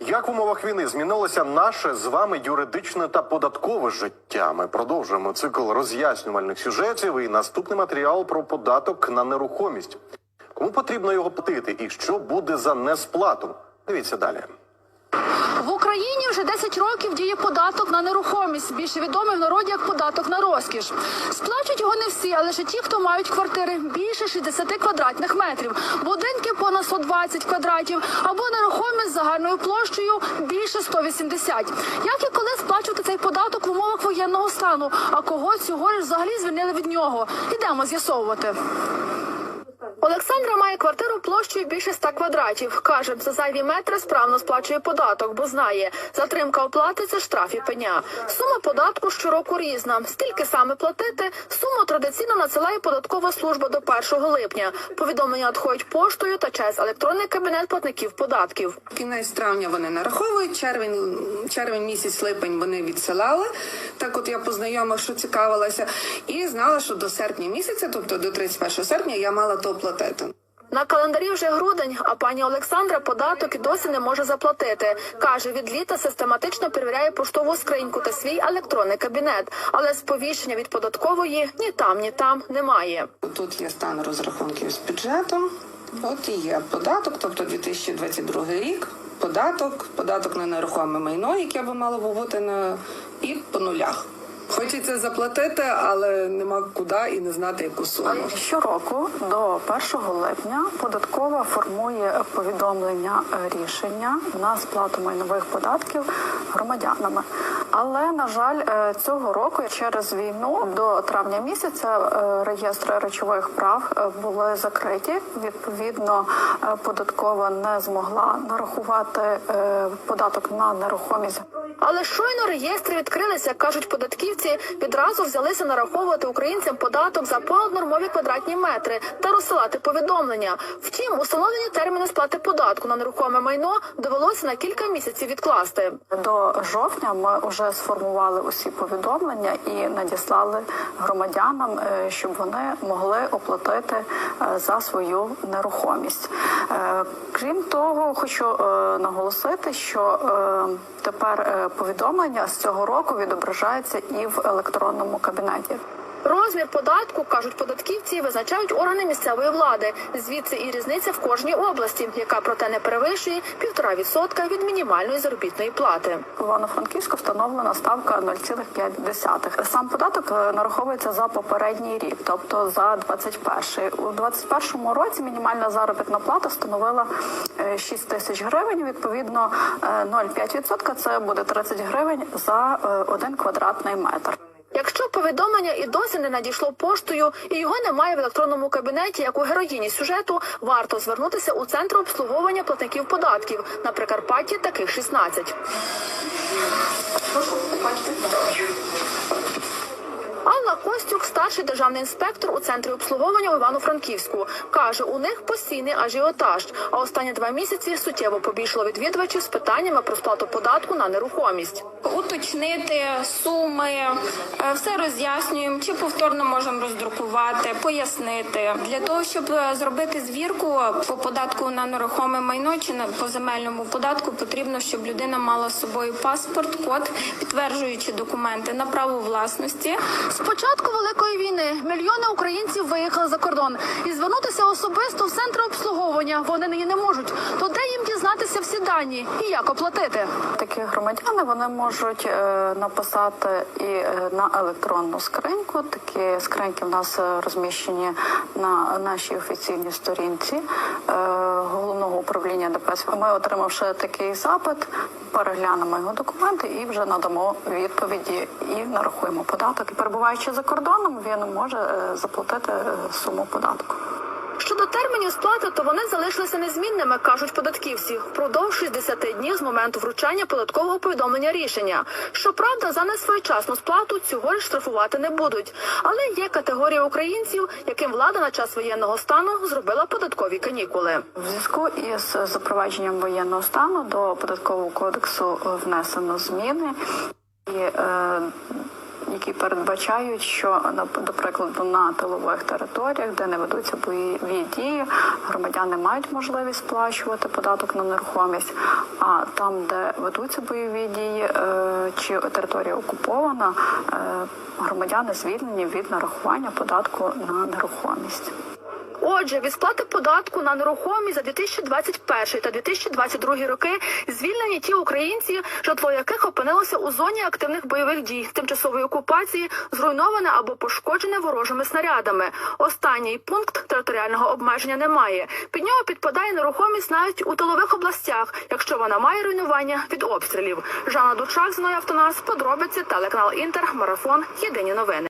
Як в умовах війни змінилося наше з вами юридичне та податкове життя? Ми продовжуємо цикл роз'яснювальних сюжетів і наступний матеріал про податок на нерухомість. Кому потрібно його платити і що буде за несплату? Дивіться далі. В Україні вже 10 років діє податок на нерухомість, більше відомий в народі як податок на розкіш. Сплачують його не всі, а лише ті, хто мають квартири більше 60 квадратних метрів, будинки понад 120 квадратів або нерухомість з загальною площею більше 180. Як і коли сплачувати цей податок в умовах воєнного стану, а кого цього ж взагалі звільнили від нього? Ідемо з'ясовувати. Олександра має квартиру площею більше 100 квадратів. Каже, за зайві метри справно сплачує податок, бо знає, затримка оплати це штраф і пеня. Сума податку щороку різна. Скільки саме платити? Суму традиційно надсилає податкова служба до 1 липня. Повідомлення надходять поштою та через електронний кабінет платників податків. Кінець травня вони нараховують, червень, червень місяць, липень вони відсилали. Так от я познайома, що цікавилася, і знала, що до серпня місяця, тобто до 31 серпня, я мала то платити. На календарі вже грудень, а пані Олександра податок досі не може заплатити. Каже, від літа систематично перевіряє поштову скриньку та свій електронний кабінет, але сповіщення від податкової ні там, ні там немає. Тут є стан розрахунків з бюджетом. От і є податок, тобто 2022 рік. Податок, податок на нерухоме майно, яке би мало бути на і по нулях. Хочеться заплатити, але нема куди і не знати яку суму. Щороку до 1 липня податкова формує повідомлення е, рішення на сплату майнових податків громадянами. Але на жаль, е, цього року через війну до травня місяця е, реєстри речових прав були закриті. Відповідно, податкова не змогла нарахувати податок на нерухомість Але щойно реєстри відкрилися, кажуть податківці, відразу взялися нараховувати українцям податок за понаднормові квадратні метри та розсилати повідомлення. Втім, установлені терміни сплати податку на нерухоме майно довелося на кілька місяців відкласти. До жовтня ми вже сформували усі повідомлення і надіслали громадянам, е, щоб вони могли оплатити е, за свою нерухомість. Е, Крім того, хочу наголосити, що тепер повідомлення з цього року відображається і в електронному кабінеті. Розмір податку, кажуть податківці, визначають органи місцевої влади. Звідси і різниця в кожній області, яка проте не перевищує півтора відсотка від мінімальної заробітної плати. Івано-Франківську встановлена ставка 0,5. Сам податок е, нараховується за попередній рік, тобто за 21. У 21 році мінімальна заробітна плата становила е, 6 тисяч гривень. Відповідно, е, 0,5% це буде 30 гривень за е, один квадратний метр. Якщо повідомлення і досі не надійшло поштою, і його немає в електронному кабінеті, як у героїні сюжету, варто звернутися у центр обслуговування платників податків. На Прикарпатті таких 16. Старший державний інспектор у центрі обслуговування у Івано-Франківську, каже, у них постійний ажіотаж. А останні два місяці суттєво побільшало відвідувачів з питаннями про сплату податку на нерухомість. уточнити суми, е, все роз'яснюємо, чи повторно можемо роздрукувати, пояснити для того, щоб е, зробити звірку по податку на нерухоме майно чи на по земельному податку, потрібно, щоб людина мала з собою паспорт, код, підтверджуючи документи на право власності. З війни мільйони українців виїхали за кордон і звернутися особисто в центр обслуговування вони нині не можуть. То де їм дізнатися всі дані і як оплатити? Такі громадяни вони можуть е, написати і е, на електронну скриньку. Такі скриньки в нас е, розміщені на нашій офіційній сторінці е, головного управління ДПС. Ми, отримавши такий запит, переглянемо його документи і вже надамо відповіді і нарахуємо податок. І перебуваючи за кордоном, він може е, заплатити е, суму податку. Щодо термінів сплати, то вони залишилися незмінними, кажуть податківці, впродовж 60 днів з моменту вручення податкового повідомлення рішення. Щоправда, за несвоєчасну сплату цього ж штрафувати не будуть. Але є категорія українців, яким влада на час воєнного стану зробила податкові канікули. В зв'язку із запровадженням воєнного стану до податкового кодексу внесено зміни. І е, які передбачають, що до прикладу на тилових територіях, де не ведуться бойові дії, громадяни мають можливість сплачувати податок на нерухомість. А там, де ведуться бойові дії, е, чи територія окупована, е, громадяни звільнені від нарахування податку на нерухомість. Отже, від сплати податку на нерухомість за 2021 та 2022 роки звільнені ті українці, житло яких опинилося у зоні активних бойових дій, тимчасової окупації, зруйноване або пошкоджене ворожими снарядами. Останній пункт територіального обмеження немає. Під нього підпадає нерухомість навіть у тилових областях, якщо вона має руйнування від обстрілів. Жанна Дучак, Зноя Автонас, подробиці, телеканал Інтер, марафон. Єдині новини.